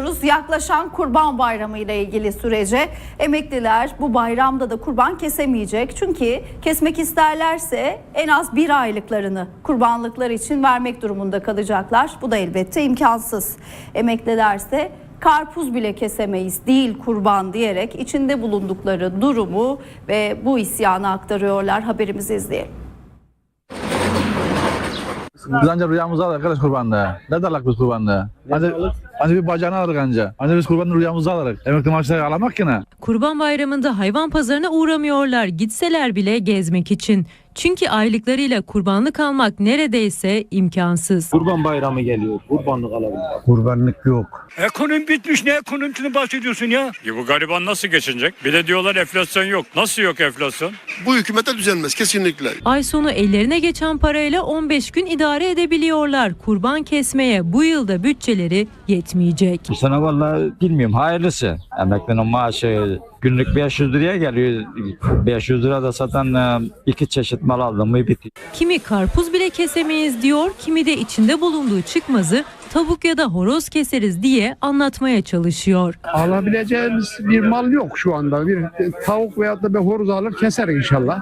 Geliyoruz yaklaşan Kurban Bayramı ile ilgili sürece. Emekliler bu bayramda da kurban kesemeyecek. Çünkü kesmek isterlerse en az bir aylıklarını kurbanlıklar için vermek durumunda kalacaklar. Bu da elbette imkansız. Emeklilerse karpuz bile kesemeyiz değil kurban diyerek içinde bulundukları durumu ve bu isyanı aktarıyorlar. Haberimizi izleyelim. Biz anca rüyamızı alırız arkadaş kurbanda. Ne darlak biz kurbanda? Anca, anca bir bacağını alırız anca. Anca biz kurbanın rüyamızı alırız. Emekli maaşları alamak ki ne? Kurban Bayramı'nda hayvan pazarına uğramıyorlar gitseler bile gezmek için. Çünkü aylıklarıyla kurbanlık almak neredeyse imkansız. Kurban bayramı geliyor. Kurbanlık alabilir. Kurbanlık yok. Ekonomi bitmiş ne ekonomisini bahsediyorsun ya? Ya bu gariban nasıl geçinecek? Bir de diyorlar enflasyon yok. Nasıl yok enflasyon? bu hükümete düzelmez kesinlikle. Ay sonu ellerine geçen parayla 15 gün idare edebiliyorlar. Kurban kesmeye bu yılda bütçeleri yetmeyecek. Bu sene vallahi bilmiyorum hayırlısı. Emeklinin maaşı günlük 500 liraya geliyor. 500 lira da satan e, iki çeşit mal aldım mı bitiyor. Kimi karpuz bile kesemeyiz diyor, kimi de içinde bulunduğu çıkmazı tavuk ya da horoz keseriz diye anlatmaya çalışıyor. Alabileceğimiz bir mal yok şu anda. Bir tavuk veya da bir horoz alır keser inşallah.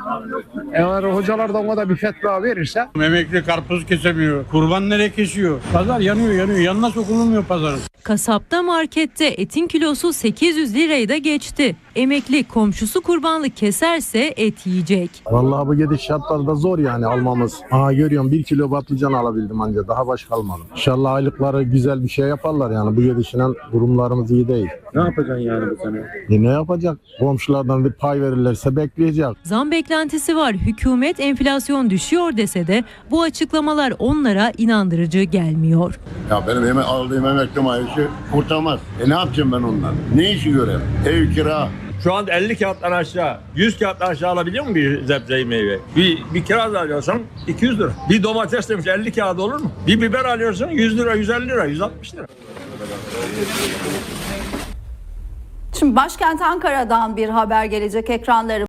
Eğer hocalar da ona da bir fetva verirse Emekli karpuz kesemiyor. Kurban nereye kesiyor? Pazar yanıyor yanıyor. Yanına sokulmuyor pazarın. Kasapta markette etin kilosu 800 lirayı da geçti. Emekli komşusu kurbanlık keserse et yiyecek. Vallahi bu gidiş şartlarda zor yani almamız. Aha görüyorum bir kilo patlıcan alabildim anca daha baş kalmadı. İnşallah aylıkları güzel bir şey yaparlar yani bu gidişle durumlarımız iyi değil. Ne yapacaksın yani bu sene? E ne yapacak? Komşulardan bir pay verirlerse bekleyecek. Zam beklentisi var. Hükümet enflasyon düşüyor dese de bu açıklamalar onlara inandırıcı gelmiyor. Ya benim aldığım emekli maaşı kurtarmaz. E ne yapacağım ben ondan? Ne işi göreyim? Ev kira. Şu anda 50 kağıttan aşağı, 100 kağıttan aşağı alabiliyor mu bir zebzeyi meyve? Bir, bir kiraz alıyorsan 200 lira. Bir domates demiş 50 kağıt olur mu? Bir biber alıyorsan 100 lira, 150 lira, 160 lira. Şimdi başkent Ankara'dan bir haber gelecek ekranlarımıza.